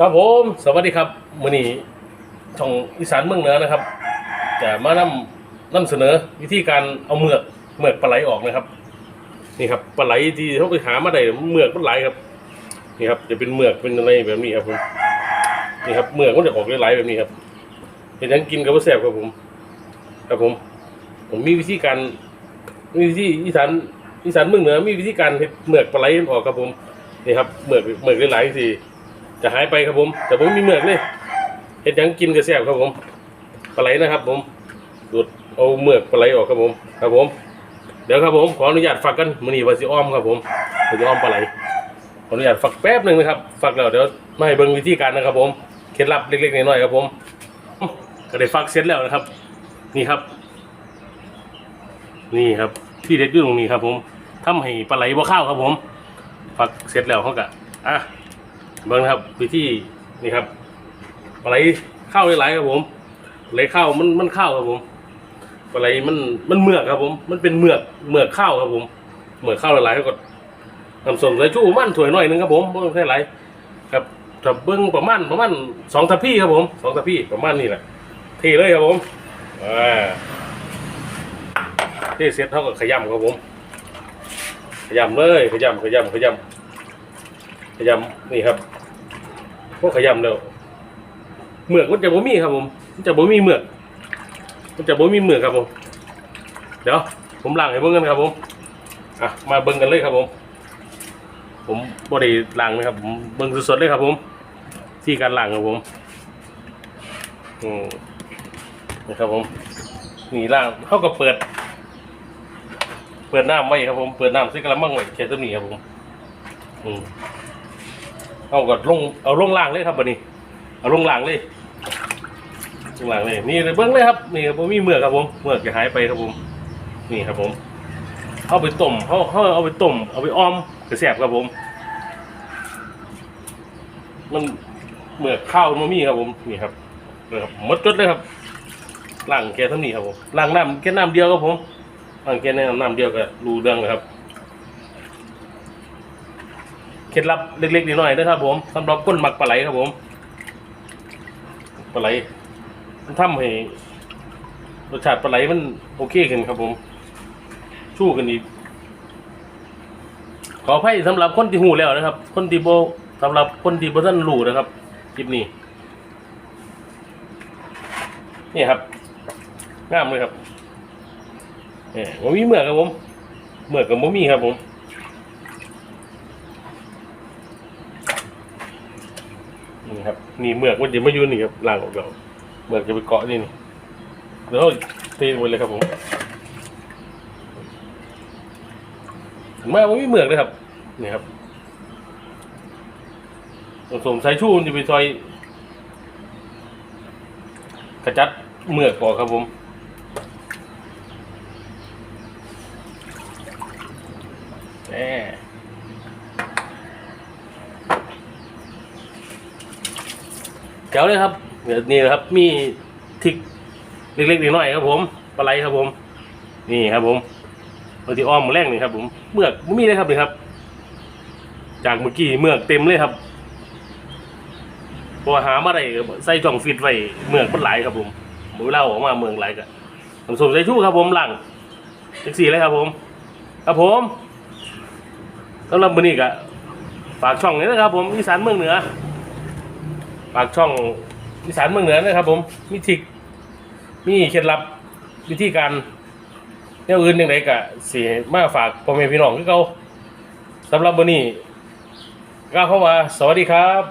ครับผมสวัสดีครับมือนี้ช่องอีสานเมืองเหนือนะครับจะมานำนำเสนอวิธีการเอาเมือกเมือกปลาไหลออกนะครับ นี่ครับปลาไหลที่เขาไปหามาได้เมือกมันไหลครับนี่ครับจะเป็นเมือกเป็นอะไรแบบนี้ครับผมนี่ครับเมือกมันจะออกไหลแบบนี้ครับเห็นยังกินกับว่าแซ่บครับผม ครับผม ผมมีวิธีการมีวิธีอีสานอีสานเมืองเหนือมีวิธีการเมือกปลาไหลออกครับผมนี่ครับเมือกเมือกหลายๆสิ จะหายไปครับผมแต่ผมมีเมือกเลยเห็ดหยังกินกระแซบครับผมปลาไหลนะครับ ผมดูดเอาเมือกปลาไหลออกครับผม ครับผม เดี๋ยวครับผมขออนุญาตฝักกันมือนีวาซิอ้อมครับผมวาซิอ้อมปลาไหลขออนุญาตฝักแป๊บหนึ่งนะครับฝักแล้วเดี๋ยวมาให้เบิ่งวิธีการนะครับ ผมเคล็ดลับเล็กๆน้อยๆครับผมก็ได้ฝักเสร็จแล้วนะครับ นี่ครับ นี่ครับ ที่เด็ดอยู่ตรงนี้ครับ ผมทำให้ปลาไหลบ่ข้าวครับผมฝักเสร็จแล้วเขาก็อะ เบิ่งนะครับวิธีนี่ครับปลาไหลข้าวหลายครับผมไหลข้าวมันมันข้าวครับผมปลาไหลมันมันเมือกครับผม มันเป็นเมือกเมือกข้าวครับผมเมือกข้าวหลายๆก็น้ำส้มสายชูมันถ้วยหน่อยหนึงครับผมบ่ต้องใส่หลายครับถ้าเบิ่งประมาณประมาณสองทัพพี่ครับผมสองทัพพี่ประมาณนี้แหละเทเลยครับผมอ่าเทเสร็จเท่ากับขยำครับผม ขยำเลยขยำขยำขยำ ขยำนี่ครับพวกขยำแล้วเมือกมันจะบ่มีครับผมมันจะบ่มีเหมือกมันจะบ่มีเหมือกครับผม เดี๋ยวผมล้างให้เบิ่งกันครับผมอะมาเบิ่งกันเลยครับผม ผมบ่ได้ล้างนะครับ ผมเบิ่งสดๆเลยครับ ผม ที่การล้างครับผมอืมนะครับผมนี่ล้างเขาก็เปิด เปิดน้ำไว้ครับผม เปิดน้ำใส่กระมังไว้แค่ตัวนี้ครับผม อืม เอากดลงเอาลงล่างเลยครับบัดนี้เอาลงล่างเลยลงล่างเลยนี่เบิ้งเลยครับนี่ผมมีเมือกครับผมเมือกจะหายไปครับผม นี่ครับผมเอาไปต้มเขาเขาเอาไปต้มเอาไปอ้อมกระแสบครับผม มันเมือกข้าวมันมีครับผมนี่ครับนี่ครับมดจดเลยครับล่างแกเท่านี้ครับผมล่างน้ำแค่น้ำเดียวครับผมล่างแค่น้ำน้ำเดียวก็รู้เรื่องเลยครับ เคล็ดลับเล็กๆน้อยนะครับผมสำหรับก้นหมักปลาไหลครับผมปลาไหลมันทำให้รสชาติปลาไหลมันโอเคขึ้นครับผมชู้กันอีกขออภัยสำหรับคนที่หูแล้วนะครับ คนที่โบสำหรับคนที่โบท่านรู้นะครับคลิปนี้นี่ครับงามเลยครับเนี่ยผมมีเมือกครับผมเมือกกับผมมีครับผม นี่ครับนี่เมือกมันจะมาอยู่นี่ครับล่างออกเราเมือกจะไปเกาะนี่นี่เดี๋ยวเราเทลงไปเลยครับผมมาไมาว่ามีเมือกเลยครับนี่ครับสมสายชูมันจะไปซอยกระจัดเมือกก่อนครับผมแหม แจ๋วเลยครับเดี๋ยวนี่นะครับมีทิกเล็กๆน้อยๆครับผมปลาไหลครับผม นี่ครับผมบางทีอ้อมมาแรกนี่ครับ ผมเมือกไม่มีเลยครับนี่ครับ จากเมื่อกี้เมือกเต็มเลยครับพอหามาได้ใส่จ่องฟิตไว้เมือกมันไหลายครับผมหมูเล่าออกมาเมืองไหลายกันผมสมใส่ชู้ครับผมหลังเจ็กสี่เลยครับผม ครับผมสำหรับวันนี้ก็ฝากช่องนี้นะครับผมอีสานเมืองเหนือ ฝากช่องอีสานเมืองเหนือนะครับ ผมมีทิกมีเคล็ดลับวิธีการแนวอื่นอย่างไรกะสีมาฝากพ่อแม่พี่น้องคือเขาสำหรับวันนี้ก็เข้ามาสวัสดีครับ